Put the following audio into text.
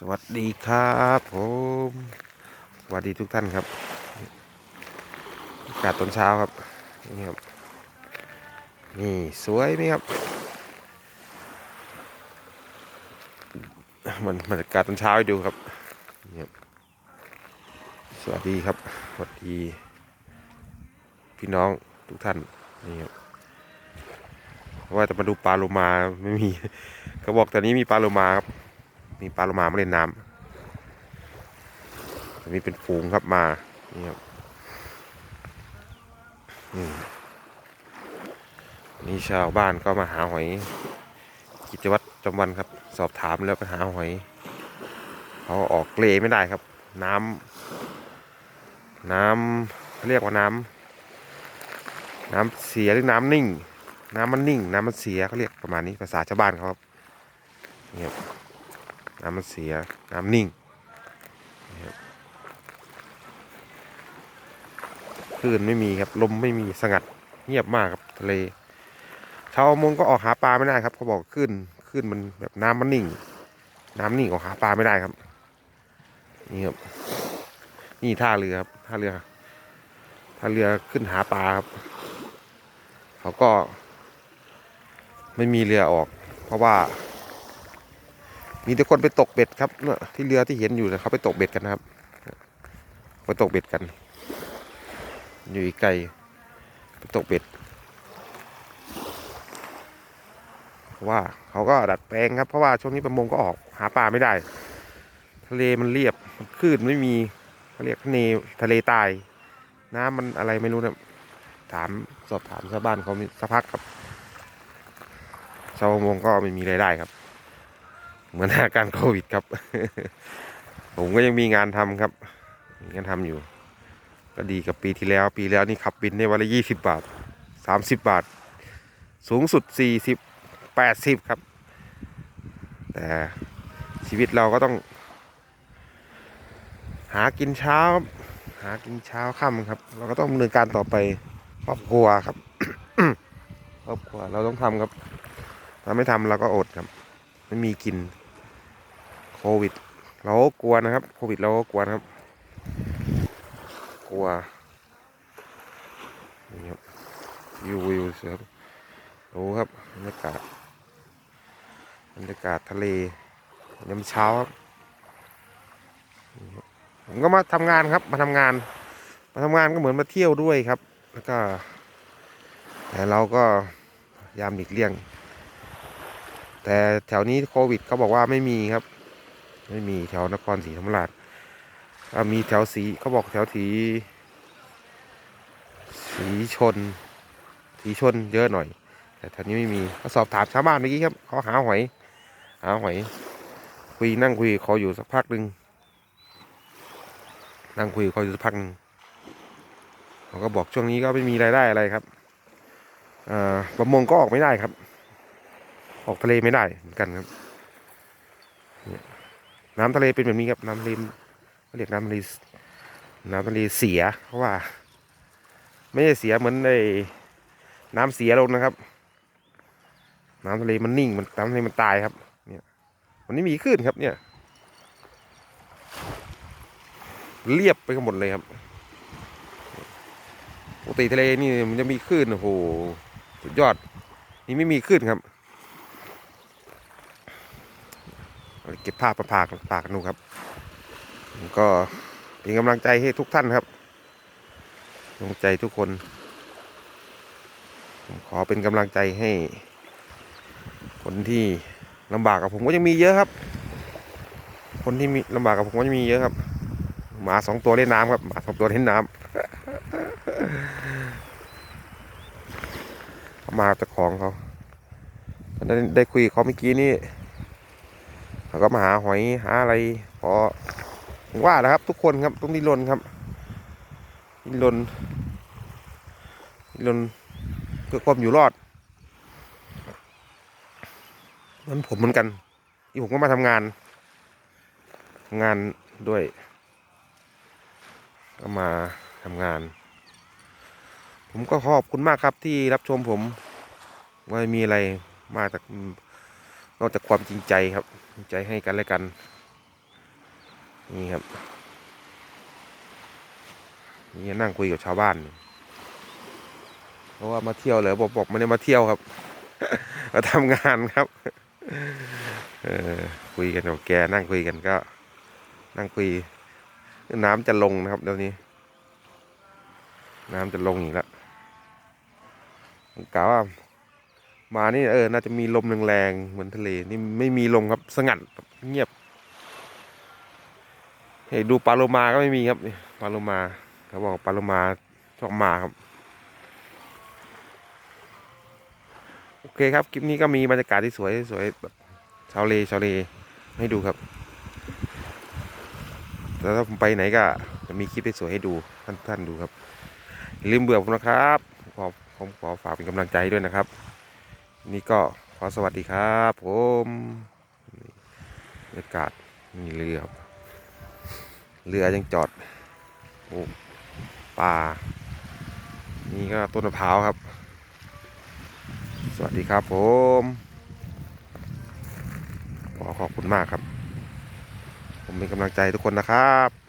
สวัสดีครับผมสวัสดีทุกท่านครับอากาศตอนเช้าครับนี่ครับนี่สวยไหมครับมันบรรยากาศตอนเช้าให้ดูครับนี่ครับ สวัสดีครับสวัสดี พี่น้องทุกท่านนี่ครับว่าจะมาดูปลาโลมาไม่มีเขาบอกตอนนี้มีปลาโลมาครับ มีปลาโลมามาเล่นน้ำอันนี้เป็นฝูงครับมา นี่ครับนี่ชาวบ้านก็มาหาหอย กิจวัตรประจำวันครับ สอบถามแล้วไปหาหอยเขาออกเกลไม่ได้ครับ น้ำน้ำเขาเรียกว่าน้ำน้ำเสียหรือน้ำนิ่ง น้ำมันนิ่ง น้ำมันเสียเขาเรียกประมาณนี้ภาษาชาวบ้านเขาครับนี่ครับ น้ำมันเสียน้ำนิ่งครับคลื่นไม่มีครับลมไม่มีสงัดเงียบมากครับทะเล ชาวมงก็ออกหาปลาไม่ได้ครับเขาบอกคลื่นคลื่นมันแบบน้ำมันนิ่ง น้ำนิ่งออกหาปลาไม่ได้ครับ นี่ครับนี่ท่าเรือครับท่าเรือท่าเรือขึ้นหาปลาครับเขาก็ไม่มีเรือออก เพราะว่า มีแต่คนไปตกเบ็ดครับที่เรือที่เห็นอยู่เนะเขาไปตกเบ็ดกันนะครับไปตกเบ็ดกัน อยู่อีกไกลไปตกเบ็ดเพราะว่าเขาก็ดัดแปลงครับเพราะว่าช่วงนี้ประมงก็ออกหาปลาไม่ได้ ทะเลมันเรียบคลื่นไม่มีเขาเรียกทะเลทะเลตายน้ำมันอะไรไม่รู้นะถามสอบถามชาวบ้านเขาสักพักครับ ชาวประมงก็ไม่มีรายได้ครับ เหมือนอาการโควิดครับ ผมก็ยังมีงานทำครับมีงานทำอยู่ ก็ดีกับปีที่แล้ว ปีแล้วนี่ขับบินได้วันละยี่สิบบาทสามสิบบาท สูงสุดสี่สิบแปดสิบครับ แต่ชีวิตเราก็ต้อง หากินเช้า หากินเช้าค่ำครับ เราก็ต้องดำเนินการต่อไปครอบครัวครับครอบครัวเราต้องทำครับ ถ้าไม่ทำเราก็อดครับ ไม่มีกินโควิด เราก็กลัวนะครับ โควิดเราก็กลัวนะครับ กลัวนี่ครับวิววิวเสือครับดูครับบรรยากาศบรรยากาศทะเลยามเช้าครับผมก็มาทำงานครับ มาทำงาน มาทำงานก็เหมือนมาเที่ยวด้วยครับ แล้วก็แต่เราก็ยายามหลีกเลี่ยง แต่แถวนี้โควิดเขาบอกว่าไม่มีครับ ไม่มีแถวนครศรีธรรมราชมีแถวสีเขาบอกแถวสีสีชน สีชนเยอะหน่อย แต่แถวนี้ไม่มีก็สอบถามชาวบ้านเมื่อกี้ครับเขาหาหอย หาหอยคุยนั่งคุยเขาอยู่สักพักหนึ่งนั่งคุยเขาอยู่สักพักหนึ่งเขาก็บอกช่วงนี้ก็ไม่มีรายได้อะไรครับประมงก็ออกไม่ได้ครับ ออกทะเลไม่ได้เหมือนกันครับนี่ยน้ำทะเลเป็นแบบนี้ครับน้ำทะเลเรียกน้ำทะเลน้ำทะเลเสียเพราะว่า ไม่ใช่เสียเหมือนในน้ำเสียลงนะครับ น้ำทะเลมันนิ่งมันน้ำทะเลมันตายครับ เนี่ยมันไม่มีคลื่นครับเนี่ย เรียบไปหมดเลยครับปกติทะเลนี่มันจะมีคลื่นโอ้โหสุดยอด นี่ไม่มีคลื่นครับ เก็บภาพมาฝากฝากนูครับ ก็เป็นกำลังใจให้ทุกท่านครับกำลังใจทุกคนผมขอเป็นกำลังใจให้ คนที่ลำบากกับผมก็ยังมีเยอะครับ คนที่มีลำบากกับผมก็ยังมีเยอะครับ หมาสองตัวเล่นน้ำครับหมาสองตัวเล่นน้ำมาจากของเขาได้ได้คุยเขาเมื่อกี้นี่ เขาก็มาหาหอยหาอะไรพอว่านะครับ ทุกคนครับต้องดิ้นรนครับดิ้นรนดิ้นรนเพื่อความอยู่รอดเหมันผมเหมือนกันที่ผมก็มาทำงานทำงานด้วย ก็มาทำงาน ผมก็ขอบคุณมากครับที่รับชมผมว่ามีอะไรมาจาก นอกจากความจริงใจครับจริงใจให้กันและกัน นี่ครับนี่นั่งคุยกับชาวบ้าน เพราะว่ามาเที่ยวเลยบอกบอกไม่ได้มาเที่ยวครับ มาทำงานครับเออคุยกันกับแกนั่งคุยกันก็ นั่งคุย น้ำจะลงนะครับเดี๋ยวนี้ น้ำจะลงอีกแล้วกล่าวว่า มานี่เออ น่าจะมีลมแรงๆเหมือนทะเลนี่ไม่มีลมครับสงัดเงียบเฮ้ดูปลาโลมาก็ไม่มีครับปลาโลมาเขาบอกปลาโลมาชอบมาครับ โอเคครับคลิปนี้ก็มีบรรยากาศที่สวยสวยแบบชาวเลชาวเลให้ดูครับแล้วถ้าผมไปไหนก็จะมีคลิปสวยให้ดูท่านท่านดูครับอย่าลืมเบื่อผมนะครับขอผมขอฝากเป็นกำลังใจด้วยนะครับ นี่ก็ขอสวัสดีครับผมบรรยากาศมีเรือเรือยังจอดโอ้ป่า นี่ก็ต้นมะพร้าวครับ สวัสดีครับผมขอขอบคุณมากครับ ผมเป็นกำลังใจทุกคนนะครับ